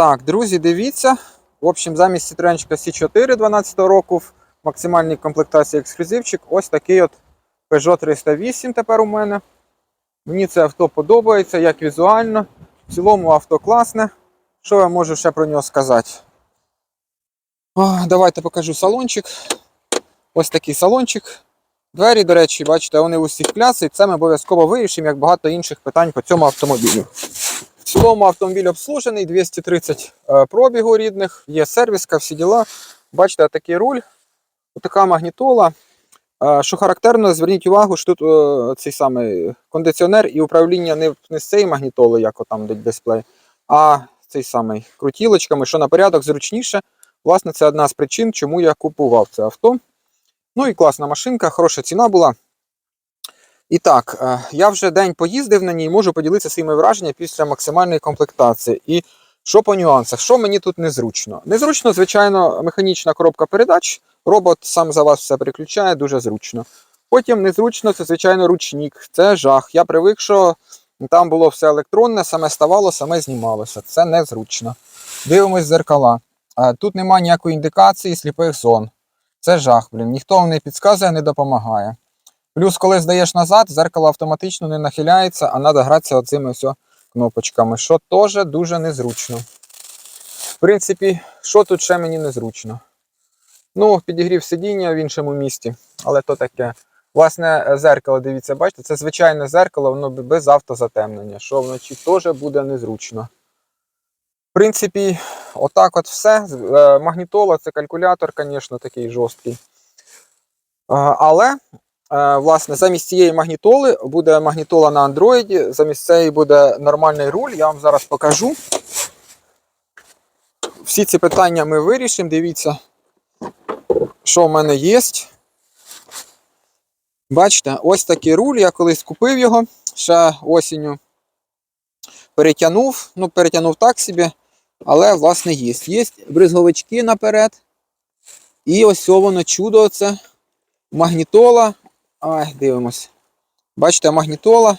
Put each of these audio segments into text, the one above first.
Так, друзі, дивіться. В общем, замість Citroen C4 12 року в максимальній комплектації ексклюзивчик. Ось такий от Peugeot 308 тепер у мене. Мені це авто подобається, як візуально. В цілому авто класне. Що я можу ще про нього сказати? О, давайте покажу салончик. Ось такий салончик. Двері, до речі, бачите, вони усіх кляси. Це ми обов'язково вирішимо, як багато інших питань по цьому автомобілю. В цілому автомобіль обслужений, 230 е, пробігу рідних, є сервіска, всі діла. Бачите, такий руль, така магнітола. Е, Що характерно, зверніть увагу, що тут е, цей самий кондиціонер і управління не, не з цієї магнітоли, як там дисплей, а цей самий крутілочками, що на порядок зручніше. Власне, це одна з причин, чому я купував це авто. Ну і класна машинка, хороша ціна була. І так, е, я вже день поїздив на ній, можу поділитися своїми враженнями після максимальної комплектації. І що по нюансах? Що мені тут незручно? Незручно, звичайно, механічна коробка передач. Робот сам за вас все переключає, дуже зручно. Потім незручно, це, звичайно, ручник. Це жах. Я привик, що там було все електронне, саме ставало, саме знімалося. Це незручно. Дивимось зеркала. Е, Тут немає ніякої індикації сліпих зон. Це жах, блін. Ніхто вам не підказує, не допомагає. Плюс, коли здаєш назад, зеркало автоматично не нахиляється, а треба гратися оцими все кнопочками, що теж дуже незручно. В принципі, що тут ще мені незручно? Ну, підігрів сидіння в іншому місті, але то таке. Власне, зеркало, дивіться, бачите, це звичайне зеркало, воно без автозатемнення, що вночі теж буде незручно. В принципі, отак от все. Е, Магнітола це калькулятор, звісно, такий жорсткий. Але, власне, замість цієї магнітоли буде магнітола на Android, замість цієї буде нормальний руль. Я вам зараз покажу. Всі ці питання ми вирішимо. Дивіться, що в мене є. Бачите, ось такий руль. Я колись купив його ще осінню. Перетягнув, ну, перетягнув так собі, але, власне, є. Є бризговички наперед. І ось воно чудо це. Магнітола. Ай, дивимось. Бачите, магнітола.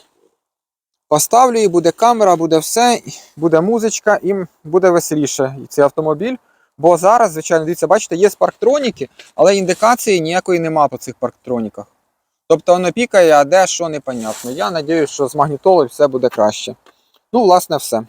Поставлю її, буде камера, буде все, буде музичка, і буде веселіше цей автомобіль. Бо зараз, звичайно, дивіться, бачите, є парктроніки, але індикації ніякої нема по цих парктроніках. Тобто воно пікає, а де що непонятно. Я сподіваюся, що з магнітолою все буде краще. Ну, власне, все.